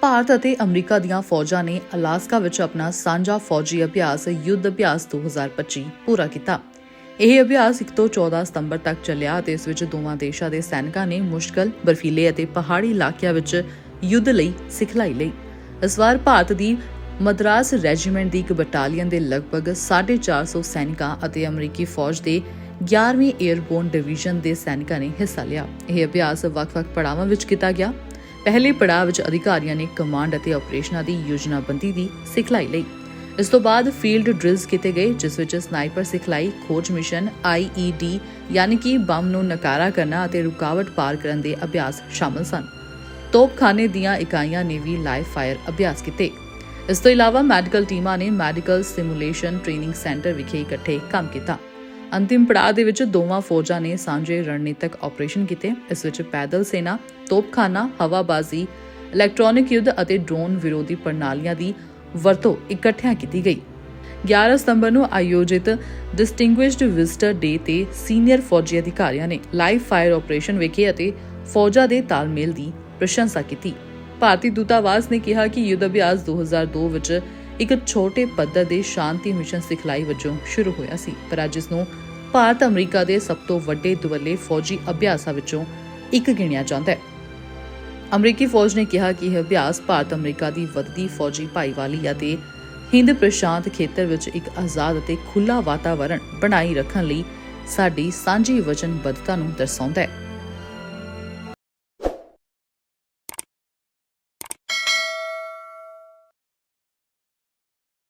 ਭਾਰਤ ਅਤੇ ਅਮਰੀਕਾ ਦੀਆਂ ਫੌਜਾਂ ਨੇ ਅਲਾਸਕਾ ਵਿੱਚ ਆਪਣਾ ਸਾਂਝਾ ਫੌਜੀ ਅਭਿਆਸ, ਯੁੱਧ ਅਭਿਆਸ 2025 ਪੂਰਾ ਕੀਤਾ। ਇਹ ਅਭਿਆਸ 1 ਤੋਂ 14 ਸਤੰਬਰ ਤੱਕ ਚੱਲਿਆ ਅਤੇ ਇਸ ਵਿੱਚ ਦੋਵਾਂ ਦੇਸ਼ਾਂ ਦੇ ਸੈਨਿਕਾਂ ਨੇ ਮੁਸ਼ਕਲ, ਬਰਫੀਲੇ ਅਤੇ ਪਹਾੜੀ ਇਲਾਕਿਆਂ ਵਿੱਚ ਯੁੱਧ ਲਈ ਸਿਖਲਾਈ ਲਈ। ਇਸ ਵਾਰ ਭਾਰਤ ਦੀ ਮਦਰਾਸ ਰੈਜੀਮੈਂਟ ਦੀ ਇੱਕ ਬਟਾਲੀਅਨ ਦੇ ਲਗਭਗ 450 ਸੈਨਿਕਾਂ ਅਤੇ ਅਮਰੀਕੀ ਫੌਜ ਦੇ 11ਵੀਂ 에ਅਰਬੋਰਨ ਡਿਵੀਜ਼ਨ ਦੇ ਸੈਨਿਕਾਂ ਨੇ ਹਿੱਸਾ ਲਿਆ। ਇਹ ਅਭਿਆਸ ਵੱਖ-ਵੱਖ ਪੜਾਵਾਂ ਵਿੱਚ ਕੀਤਾ ਗਿਆ। ਪਹਿਲੇ ਪੜਾਅ ਵਿੱਚ ਅਧਿਕਾਰੀਆਂ ਨੇ ਕਮਾਂਡ ਅਤੇ ਆਪਰੇਸ਼ਨਾਂ ਦੀ ਯੋਜਨਾਬੰਦੀ ਦੀ ਸਿਖਲਾਈ ਲਈ। ਇਸ ਤੋਂ ਬਾਅਦ ਫੀਲਡ ਡ੍ਰਿਲਸ ਕੀਤੇ ਗਏ, ਜਿਸ ਵਿੱਚ ਸਨਾਈਪਰ ਸਿਖਲਾਈ, ਖੋਜ ਮਿਸ਼ਨ IED ਯਾਨੀ ਕਿ ਬੰਬ ਨੂੰ ਨਕਾਰਾ ਕਰਨਾ ਅਤੇ ਰੁਕਾਵਟ ਪਾਰ ਕਰਨ ਦੇ ਅਭਿਆਸ ਸ਼ਾਮਲ ਸਨ। ਤੋਪਖਾਨੇ ਦੀਆਂ ਇਕਾਈਆਂ ਨੇ ਵੀ ਲਾਈਵ ਫਾਇਰ ਅਭਿਆਸ ਕੀਤੇ। ਇਸ ਤੋਂ ਇਲਾਵਾ ਮੈਡੀਕਲ ਟੀਮਾਂ ਨੇ ਮੈਡੀਕਲ ਸਿਮੂਲੇਸ਼ਨ ਟ੍ਰੇਨਿੰਗ ਸੈਂਟਰ ਵਿਖੇ ਇਕੱਠੇ ਕੰਮ ਕੀਤਾ। ਅੰਤਿਮ ਪੜਾਅ ਦੇ ਵਿੱਚ ਦੋਵਾਂ ਫੌਜਾਂ ਨੇ ਸਾਂਝੇ ਰਣਨੀਤਕ ਆਪਰੇਸ਼ਨ ਕੀਤੇ। ਇਸ ਵਿੱਚ ਪੈਦਲ ਸੈਨਾ, ਤੋਪਖਾਨਾ, ਹਵਾਬਾਜ਼ੀ, ਇਲੈਕਟ੍ਰੋਨਿਕ ਯੁੱਧ ਅਤੇ ਡਰੋਨ ਵਿਰੋਧੀ ਪ੍ਰਣਾਲੀਆਂ ਦੀ ਵਰਤੋਂ ਇਕੱਠਿਆਂ ਕੀਤੀ ਗਈ। 11 ਸਤੰਬਰ ਨੂੰ ਆਯੋਜਿਤ ਡਿਸਟਿੰਗੁਇਸ਼ਡ ਵਿਜ਼ਟਰ ਡੇ ਤੇ ਸੀਨੀਅਰ ਫੌਜੀ ਅਧਿਕਾਰੀਆਂ ਨੇ ਲਾਈਵ ਫਾਇਰ ਆਪਰੇਸ਼ਨ ਵਿਖੇ ਅਤੇ ਫੌਜਾਂ ਦੇ ਤਾਲਮੇਲ ਦੀ ਪ੍ਰਸ਼ੰਸਾ ਕੀਤੀ। ਭਾਰਤੀ ਦੂਤਾਵਾਸ ਨੇ ਕਿਹਾ ਕਿ ਯੁੱਧ ਅਭਿਆਸ 2002 ਵਿੱਚ ਇੱਕ ਛੋਟੇ ਪੱਧਰ ਦੇ ਸ਼ਾਂਤੀ ਮਿਸ਼ਨ ਸਿਖਲਾਈ ਵਜੋਂ ਸ਼ੁਰੂ ਹੋਇਆ ਸੀ, ਪਰ ਅੱਜ ਇਸ ਨੂੰ ਭਾਰਤ ਅਮਰੀਕਾ ਦੇ ਸਭ ਤੋਂ ਵੱਡੇ ਦੁਵੱਲੇ ਫੌਜੀ ਅਭਿਆਸਾਂ ਵਿੱਚੋਂ ਇੱਕ ਗਿਣਿਆ ਜਾਂਦਾ ਹੈ। ਅਮਰੀਕੀ ਫੌਜ ਨੇ ਕਿਹਾ ਕਿ ਇਹ ਅਭਿਆਸ ਭਾਰਤ ਅਮਰੀਕਾ ਦੀ ਵੱਧਦੀ ਫੌਜੀ ਭਾਈਵਾਲੀ ਅਤੇ ਹਿੰਦ ਪ੍ਰਸ਼ਾਂਤ ਖੇਤਰ ਵਿੱਚ ਇੱਕ ਆਜ਼ਾਦ ਅਤੇ ਖੁੱਲ੍ਹਾ ਵਾਤਾਵਰਣ ਬਣਾਈ ਰੱਖਣ ਲਈ ਸਾਡੀ ਸਾਂਝੀ ਵਚਨਬੱਧਤਾ ਨੂੰ ਦਰਸਾਉਂਦਾ ਹੈ।